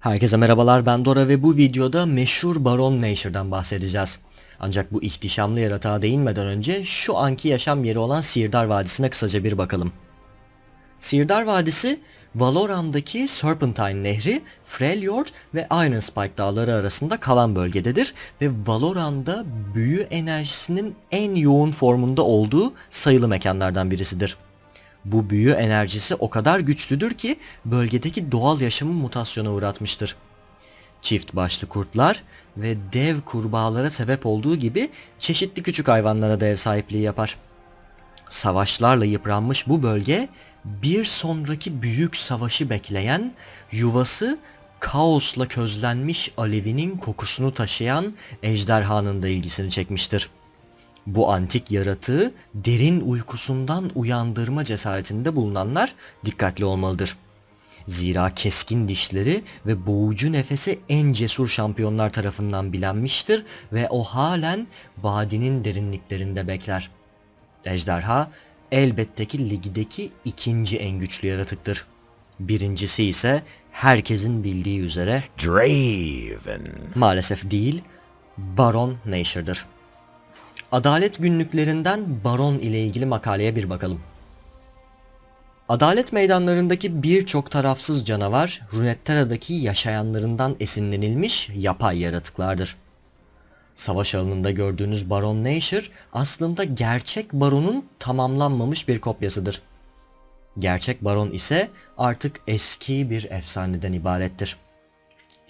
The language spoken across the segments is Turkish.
Herkese merhabalar ben Dora ve bu videoda meşhur Baron Nashor'dan bahsedeceğiz. Ancak bu ihtişamlı yaratığa değinmeden önce şu anki yaşam yeri olan Sirdar Vadisi'ne kısaca bir bakalım. Sirdar Vadisi, Valoran'daki Serpentine Nehri, Freljord ve Iron Spike dağları arasında kalan bölgededir ve Valoran'da büyü enerjisinin en yoğun formunda olduğu sayılı mekanlardan birisidir. Bu büyü enerjisi o kadar güçlüdür ki bölgedeki doğal yaşamı mutasyona uğratmıştır. Çift başlı kurtlar ve dev kurbağalara sebep olduğu gibi çeşitli küçük hayvanlara da ev sahipliği yapar. Savaşlarla yıpranmış bu bölge bir sonraki büyük savaşı bekleyen, yuvası kaosla közlenmiş alevinin kokusunu taşıyan ejderhanın da ilgisini çekmiştir. Bu antik yaratığı derin uykusundan uyandırma cesaretinde bulunanlar dikkatli olmalıdır. Zira keskin dişleri ve boğucu nefesi en cesur şampiyonlar tarafından bilenmiştir ve o halen vadinin derinliklerinde bekler. Ejderha elbette ki ligdeki ikinci en güçlü yaratıktır. Birincisi ise herkesin bildiği üzere Draven. maalesef değil Baron Nashor'dır. Adalet günlüklerinden Baron ile ilgili makaleye bir bakalım. Adalet meydanlarındaki birçok tarafsız canavar Runeterra'daki yaşayanlarından esinlenilmiş yapay yaratıklardır. Savaş alanında gördüğünüz Baron Nashor aslında gerçek Baron'un tamamlanmamış bir kopyasıdır. Gerçek Baron ise artık eski bir efsaneden ibarettir.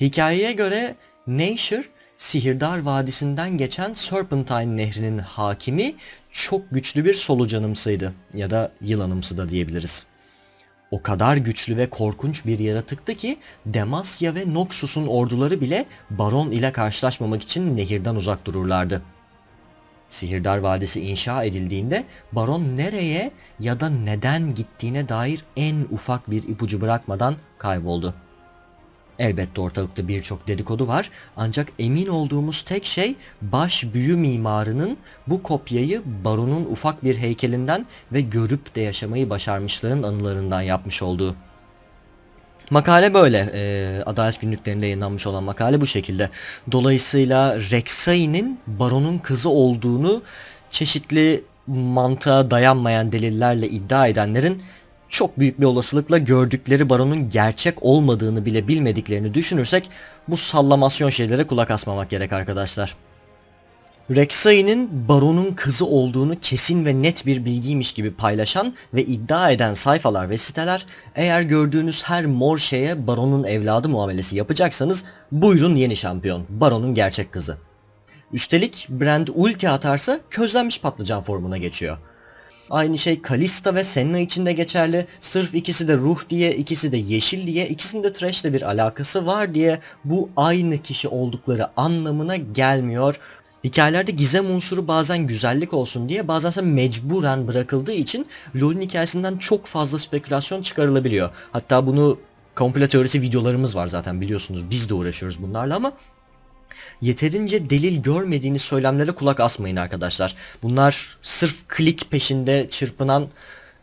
Hikayeye göre Nashor, Sihirdar Vadisi'nden geçen Serpentine Nehri'nin hakimi çok güçlü bir solucanımsıydı ya da yılanımsı da diyebiliriz. O kadar güçlü ve korkunç bir yaratıktı ki Demacia ve Noxus'un orduları bile Baron ile karşılaşmamak için nehirden uzak dururlardı. Sihirdar Vadisi inşa edildiğinde Baron nereye ya da neden gittiğine dair en ufak bir ipucu bırakmadan kayboldu. Elbette ortalıkta birçok dedikodu var ancak emin olduğumuz tek şey baş büyü mimarının bu kopyayı Baron'un ufak bir heykelinden ve görüp de yaşamayı başarmışların anılarından yapmış olduğu. Makale böyle. Ee, Adalet günlüklerinde yayınlanmış olan makale bu şekilde. Dolayısıyla Rek'Sai'nin Baron'un kızı olduğunu çeşitli mantığa dayanmayan delillerle iddia edenlerin çok büyük bir olasılıkla gördükleri Baron'un gerçek olmadığını bile bilmediklerini düşünürsek bu sallamasyon şeylere kulak asmamak gerek arkadaşlar. Rek'Sai'nin Baron'un kızı olduğunu kesin ve net bir bilgiymiş gibi paylaşan ve iddia eden sayfalar ve siteler eğer gördüğünüz her mor şeye Baron'un evladı muamelesi yapacaksanız buyurun yeni şampiyon Baron'un gerçek kızı. Üstelik Brand ulti atarsa közlenmiş patlıcan formuna geçiyor. Aynı şey Kalista ve Senna için de geçerli. Sırf ikisi de ruh diye, ikisi de yeşil diye, ikisinin de Thresh'le bir alakası var diye bu aynı kişi oldukları anlamına gelmiyor. Hikayelerde gizem unsuru bazen güzellik olsun diye bazen ise mecburen bırakıldığı için LoL'ün hikayesinden çok fazla spekülasyon çıkarılabiliyor. Hatta bunu komple teorisi videolarımız var zaten biliyorsunuz biz de uğraşıyoruz bunlarla ama yeterince delil görmediğiniz söylemlere kulak asmayın arkadaşlar. Bunlar sırf klik peşinde çırpınan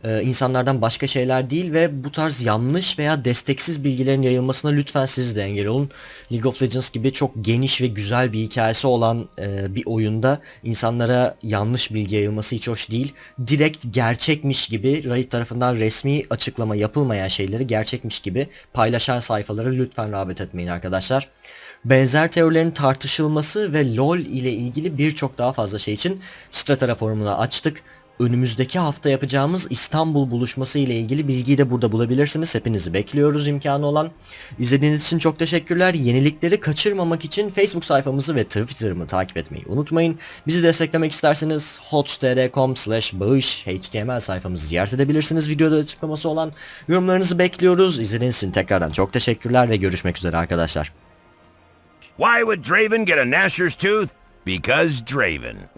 e, insanlardan başka şeyler değil ve bu tarz yanlış veya desteksiz bilgilerin yayılmasına lütfen siz de engel olun. League of Legends gibi çok geniş ve güzel bir hikayesi olan e, bir oyunda insanlara yanlış bilgi yayılması hiç hoş değil. Direkt gerçekmiş gibi Riot tarafından resmi açıklama yapılmayan şeyleri gerçekmiş gibi paylaşan sayfalara lütfen rağbet etmeyin arkadaşlar. Benzer teorilerin tartışılması ve LoL ile ilgili birçok daha fazla şey için Stratera forumunu açtık. Önümüzdeki hafta yapacağımız İstanbul buluşması ile ilgili bilgiyi de burada bulabilirsiniz. Hepinizi bekliyoruz imkanı olan. İzlediğiniz için çok teşekkürler. Yenilikleri kaçırmamak için Facebook sayfamızı ve Twitter'ımı takip etmeyi unutmayın. Bizi desteklemek isterseniz hotstr.com slash bağış html sayfamızı ziyaret edebilirsiniz. Videoda açıklaması olan yorumlarınızı bekliyoruz. İzlediğiniz için tekrardan çok teşekkürler ve görüşmek üzere arkadaşlar. Why would Draven get a Gnasher's tooth? Because Draven.